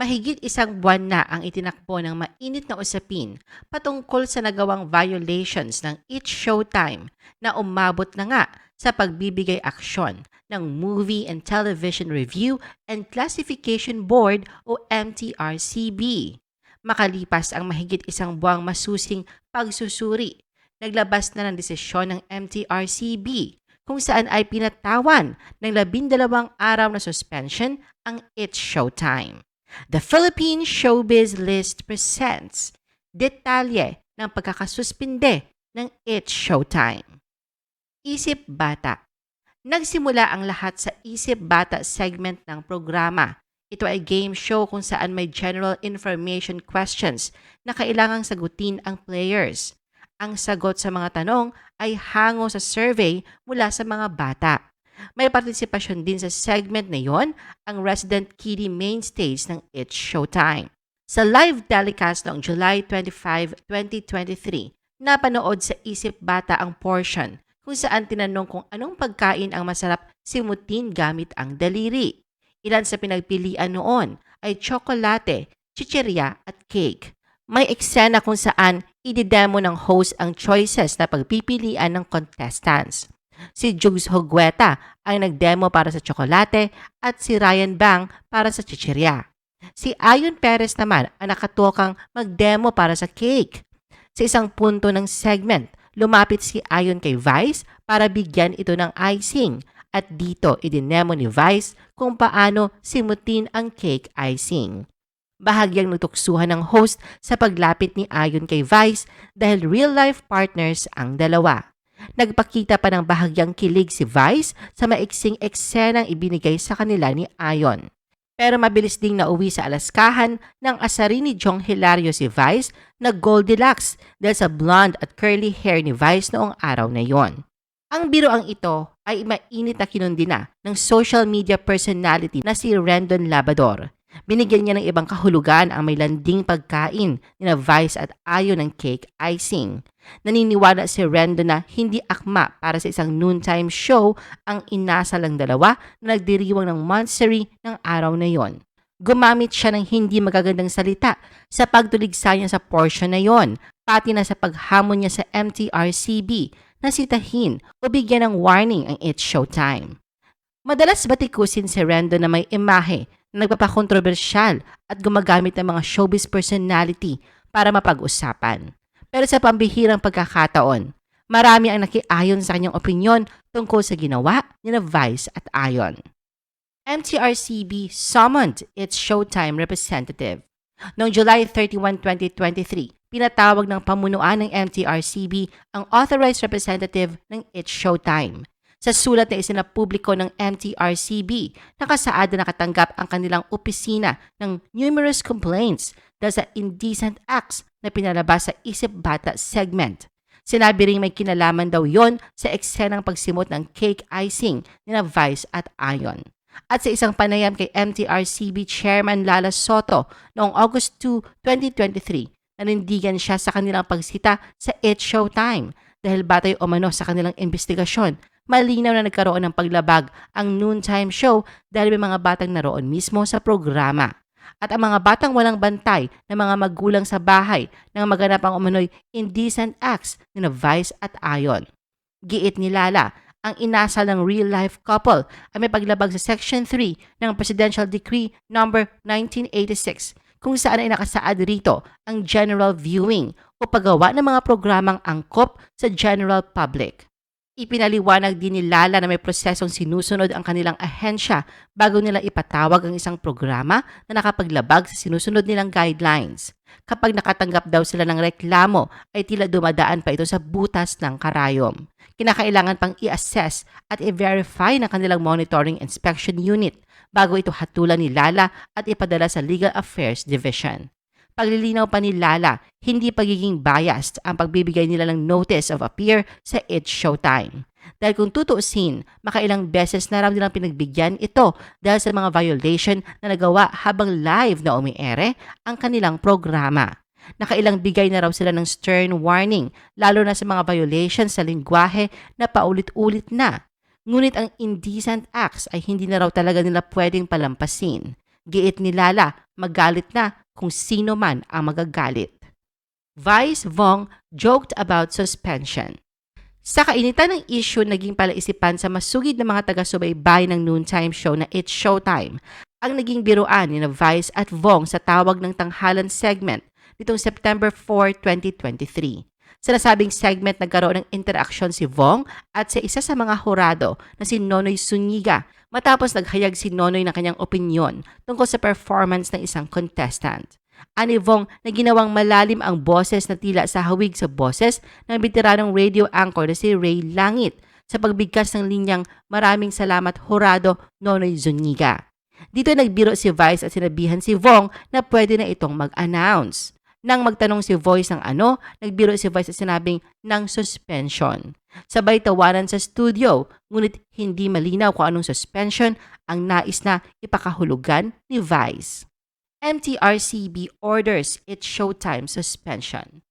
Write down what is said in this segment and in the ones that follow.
Mahigit isang buwan na ang itinakbo ng mainit na usapin patungkol sa nagawang violations ng It's Showtime na umabot na nga sa pagbibigay aksyon ng Movie and Television Review and Classification Board o MTRCB. Makalipas ang mahigit isang buwang masusing pagsusuri, naglabas na ng desisyon ng MTRCB kung saan ay pinatawan ng labindalawang araw na suspension ang It's Showtime. The Philippine Showbiz List presents detalye ng pagkakasuspinde ng It's Showtime. Isip Bata Nagsimula ang lahat sa Isip Bata segment ng programa. Ito ay game show kung saan may general information questions na kailangang sagutin ang players. Ang sagot sa mga tanong ay hango sa survey mula sa mga bata. May partisipasyon din sa segment na yon ang resident kiddie mainstays ng It's Showtime. Sa live telecast noong July 25, 2023, napanood sa Isip Bata ang portion kung saan tinanong kung anong pagkain ang masarap simutin gamit ang daliri. Ilan sa pinagpilian noon ay tsokolate, chichirya at cake. May eksena kung saan ididemo ng host ang choices na pagpipilian ng contestants. Si Jugs Hogweta ang nagdemo para sa tsokolate at si Ryan Bang para sa chichirya. Si Ayon Perez naman ang nakatokang magdemo para sa cake. Sa isang punto ng segment, lumapit si Ayon kay Vice para bigyan ito ng icing at dito idinemo ni Vice kung paano simutin ang cake icing. Bahagyang nutuksuhan ng host sa paglapit ni Ayon kay Vice dahil real-life partners ang dalawa. Nagpakita pa ng bahagyang kilig si Vice sa maiksing eksenang ibinigay sa kanila ni Ayon. Pero mabilis ding nauwi sa alaskahan ng asarin ni Jong Hilario si Vice na Goldilocks dahil sa blonde at curly hair ni Vice noong araw na yon. Ang biroang ito ay mainit na kinundina ng social media personality na si Rendon Labador. Binigyan niya ng ibang kahulugan ang may landing pagkain ni na Vice at ayon ng cake icing. Naniniwala si Rendo na hindi akma para sa isang noontime show ang inasal ng dalawa na nagdiriwang ng monstery ng araw na yon. Gumamit siya ng hindi magagandang salita sa pagtuligsa niya sa portion na yon, pati na sa paghamon niya sa MTRCB na sitahin o bigyan ng warning ang It's Showtime. Madalas batikusin si Rendo na may imahe nagpapakontrobersyal at gumagamit ng mga showbiz personality para mapag-usapan. Pero sa pambihirang pagkakataon, marami ang nakiayon sa kanyang opinyon tungkol sa ginawa ni Vice at Ayon. MTRCB summoned its Showtime representative. Noong July 31, 2023, pinatawag ng pamunuan ng MTRCB ang authorized representative ng It's Showtime. Sa sulat na isinapubliko ng MTRCB, nakasaad na nakatanggap ang kanilang opisina ng numerous complaints dahil sa indecent acts na pinalabas sa Isip Bata segment. Sinabi rin may kinalaman daw yon sa eksenang pagsimot ng cake icing ni na Vice at Ayon. At sa isang panayam kay MTRCB Chairman Lala Soto noong August 2, 2023, nanindigan siya sa kanilang pagsita sa It Showtime dahil batay umano sa kanilang investigasyon malinaw na nagkaroon ng paglabag ang noontime show dahil may mga batang naroon mismo sa programa. At ang mga batang walang bantay ng mga magulang sa bahay nang maganap ang umano'y indecent acts ni Vice at Ayon. Giit ni Lala, ang inasal ng real-life couple ay may paglabag sa Section 3 ng Presidential Decree No. 1986 kung saan ay nakasaad rito ang general viewing o paggawa ng mga programang angkop sa general public. Ipinaliwanag din ni Lala na may prosesong sinusunod ang kanilang ahensya bago nila ipatawag ang isang programa na nakapaglabag sa sinusunod nilang guidelines. Kapag nakatanggap daw sila ng reklamo ay tila dumadaan pa ito sa butas ng karayom. Kinakailangan pang i-assess at i-verify ng kanilang monitoring inspection unit bago ito hatulan ni Lala at ipadala sa Legal Affairs Division paglilinaw pa ni Lala, hindi pagiging biased ang pagbibigay nila ng notice of appear sa It's Showtime. Dahil kung tutuusin, makailang beses na raw nilang pinagbigyan ito dahil sa mga violation na nagawa habang live na umiere ang kanilang programa. Nakailang bigay na raw sila ng stern warning, lalo na sa mga violations sa lingwahe na paulit-ulit na. Ngunit ang indecent acts ay hindi na raw talaga nila pwedeng palampasin. Giit ni Lala, magalit na kung sino man ang magagalit. Vice Vong joked about suspension. Sa kainitan ng issue, naging palaisipan sa masugid na mga taga-subaybay ng noontime show na It's Showtime ang naging biruan ni Vice at Vong sa tawag ng tanghalan segment nitong September 4, 2023. Sa nasabing segment, nagkaroon ng interaksyon si Vong at sa isa sa mga hurado na si Nonoy Suniga matapos naghayag si Nonoy ng kanyang opinyon tungkol sa performance ng isang contestant. Ani Vong na ginawang malalim ang boses na tila sa hawig sa boses ng veteranong radio anchor na si Ray Langit sa pagbigkas ng linyang maraming salamat Horado Nonoy Zuniga. Dito nagbiro si Vice at sinabihan si Vong na pwede na itong mag-announce. Nang magtanong si Voice ng ano, nagbiro si Vice at sinabing ng suspension. Sabay tawanan sa studio, ngunit hindi malinaw kung anong suspension ang nais na ipakahulugan ni Vice. MTRCB orders its showtime suspension.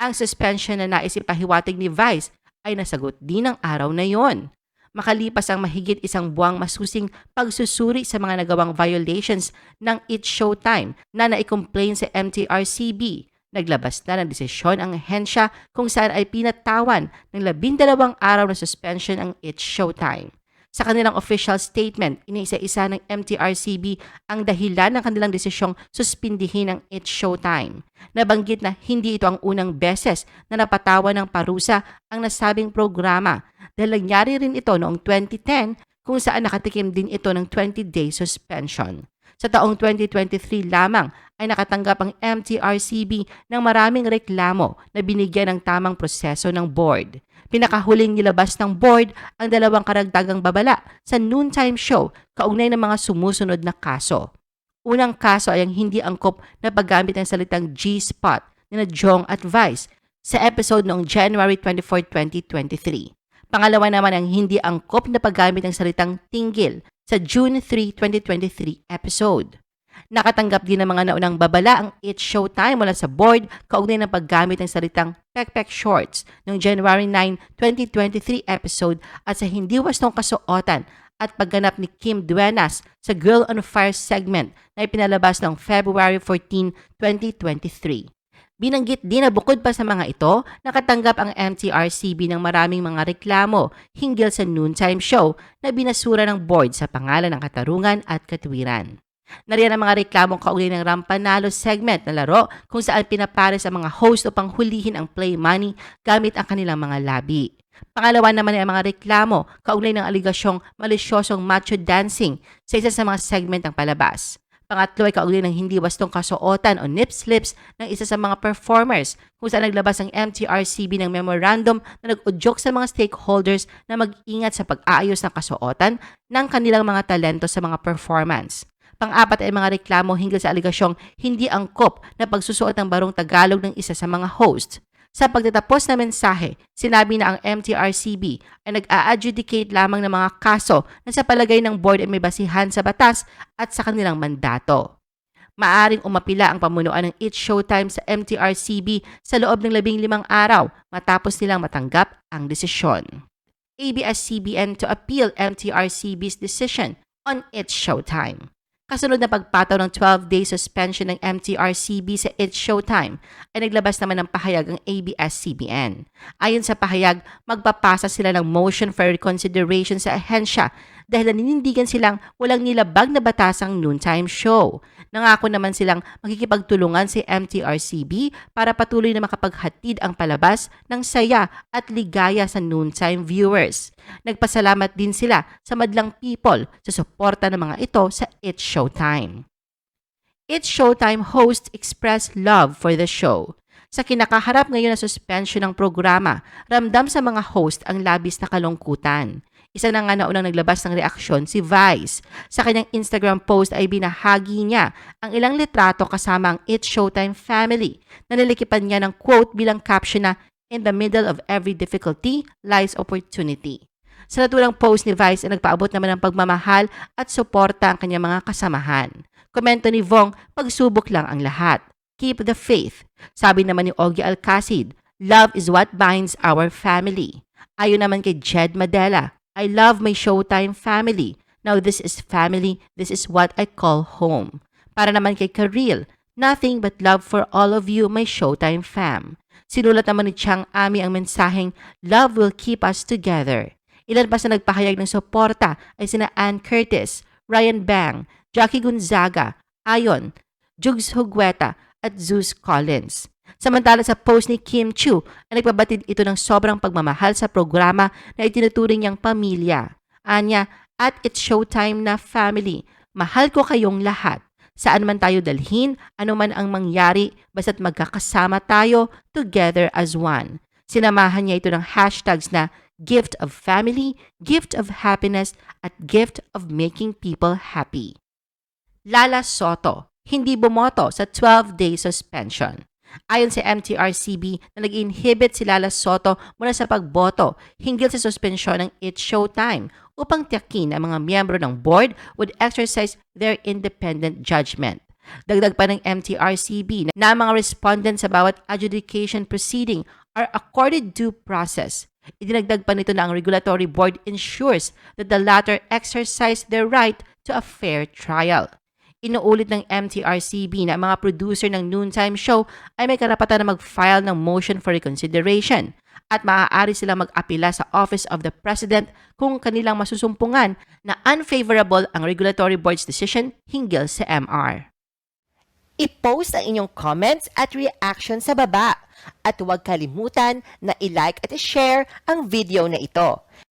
Ang suspension na nais ipahiwatig ni Vice ay nasagot din ng araw na yon. Makalipas ang mahigit isang buwang masusing pagsusuri sa mga nagawang violations ng It's Showtime na naicomplain sa MTRCB, naglabas na ng desisyon ang ahensya kung saan ay pinatawan ng labindalawang araw na suspension ang It's Showtime. Sa kanilang official statement, iniisa-isa ng MTRCB ang dahilan ng kanilang desisyong suspindihin ang It's Showtime. Nabanggit na hindi ito ang unang beses na napatawan ng parusa ang nasabing programa dahil nangyari rin ito noong 2010 kung saan nakatikim din ito ng 20-day suspension. Sa taong 2023 lamang ay nakatanggap ang MTRCB ng maraming reklamo na binigyan ng tamang proseso ng board. Pinakahuling nilabas ng board ang dalawang karagdagang babala sa noontime show kaugnay ng mga sumusunod na kaso. Unang kaso ay ang hindi angkop na paggamit ng salitang G-spot ni na Jong at Vice sa episode noong January 24, 2023. Pangalawa naman ang hindi angkop na paggamit ng salitang tinggil sa June 3, 2023 episode. Nakatanggap din ng mga naunang babala ang It's Showtime mula sa board kaugnay ng paggamit ng salitang Pekpek Shorts noong January 9, 2023 episode at sa hindi wastong kasuotan at pagganap ni Kim Duenas sa Girl on Fire segment na ipinalabas noong February 14, 2023. Binanggit din na bukod pa sa mga ito, nakatanggap ang MTRCB ng maraming mga reklamo hinggil sa noontime show na binasura ng board sa pangalan ng katarungan at katwiran. Nariyan ang mga reklamong kaugnay ng Rampanalo segment na laro kung saan pinapares ang mga host upang hulihin ang play money gamit ang kanilang mga labi. Pangalawa naman ay ang mga reklamo kaugnay ng aligasyong malisyosong macho dancing sa isa sa mga segment ng palabas. Pangatlo ay kaugnay ng hindi wastong kasuotan o nip slips ng isa sa mga performers kung saan naglabas ang MTRCB ng memorandum na nag-udyok sa mga stakeholders na mag-ingat sa pag-aayos ng kasuotan ng kanilang mga talento sa mga performance. Pang-apat ay mga reklamo hinggil sa aligasyong hindi angkop na pagsusuot ng barong Tagalog ng isa sa mga host. Sa pagtatapos na mensahe, sinabi na ang MTRCB ay nag-a-adjudicate lamang ng mga kaso na sa palagay ng board ay may basihan sa batas at sa kanilang mandato. Maaring umapila ang pamunuan ng It's Showtime sa MTRCB sa loob ng labing limang araw matapos nilang matanggap ang desisyon. ABS-CBN to appeal MTRCB's decision on It's Showtime. Kasunod na pagpataw ng 12-day suspension ng MTRCB sa It's Showtime ay naglabas naman ng pahayag ang ABS-CBN. Ayon sa pahayag, magpapasa sila ng motion for reconsideration sa ahensya dahil naninindigan silang walang nilabag na batasang noontime show. Nangako naman silang makikipagtulungan si MTRCB para patuloy na makapaghatid ang palabas ng saya at ligaya sa noontime viewers. Nagpasalamat din sila sa madlang people sa suporta ng mga ito sa It's Showtime. It's Showtime hosts express love for the show. Sa kinakaharap ngayon na suspension ng programa, ramdam sa mga host ang labis na kalungkutan. Isa na nga naunang naglabas ng reaksyon si Vice. Sa kanyang Instagram post ay binahagi niya ang ilang litrato kasama ang It's Showtime family na nilikipan niya ng quote bilang caption na In the middle of every difficulty lies opportunity. Sa naturang post ni Vice ay nagpaabot naman ng pagmamahal at suporta ang kanyang mga kasamahan. Komento ni Vong, pagsubok lang ang lahat. Keep the faith. Sabi naman ni Ogie Alcacid, Love is what binds our family. Ayon naman kay Jed Madela, I love my Showtime family. Now this is family. This is what I call home. Para naman kay Karil, Nothing but love for all of you, my Showtime fam. Sinulat naman ni Chang Ami ang mensaheng, Love will keep us together. Ilan pa sa nagpahayag ng suporta ay sina Ann Curtis, Ryan Bang, Jackie Gonzaga, Ayon, Jugs Hugueta at Zeus Collins. Samantala sa post ni Kim Chu ay nagpabatid ito ng sobrang pagmamahal sa programa na itinuturing niyang pamilya. Anya, at it's showtime na family. Mahal ko kayong lahat. Saan man tayo dalhin, ano man ang mangyari, basta't magkakasama tayo together as one. Sinamahan niya ito ng hashtags na gift of family, gift of happiness, at gift of making people happy. Lala Soto, hindi bumoto sa 12-day suspension. Ayon sa MTRCB na nag-inhibit si Lala Soto mula sa pagboto hinggil sa suspensyon ng It's Showtime upang tiyakin ang mga miyembro ng board would exercise their independent judgment. Dagdag pa ng MTRCB na mga respondents sa bawat adjudication proceeding are accorded due process. Idinagdag pa nito na ang regulatory board ensures that the latter exercise their right to a fair trial. Inuulit ng MTRCB na mga producer ng noontime show ay may karapatan na mag-file ng motion for reconsideration at maaari silang mag-apila sa Office of the President kung kanilang masusumpungan na unfavorable ang regulatory board's decision hinggil sa MR. I-post ang inyong comments at reaction sa baba. At huwag kalimutan na i-like at i-share ang video na ito.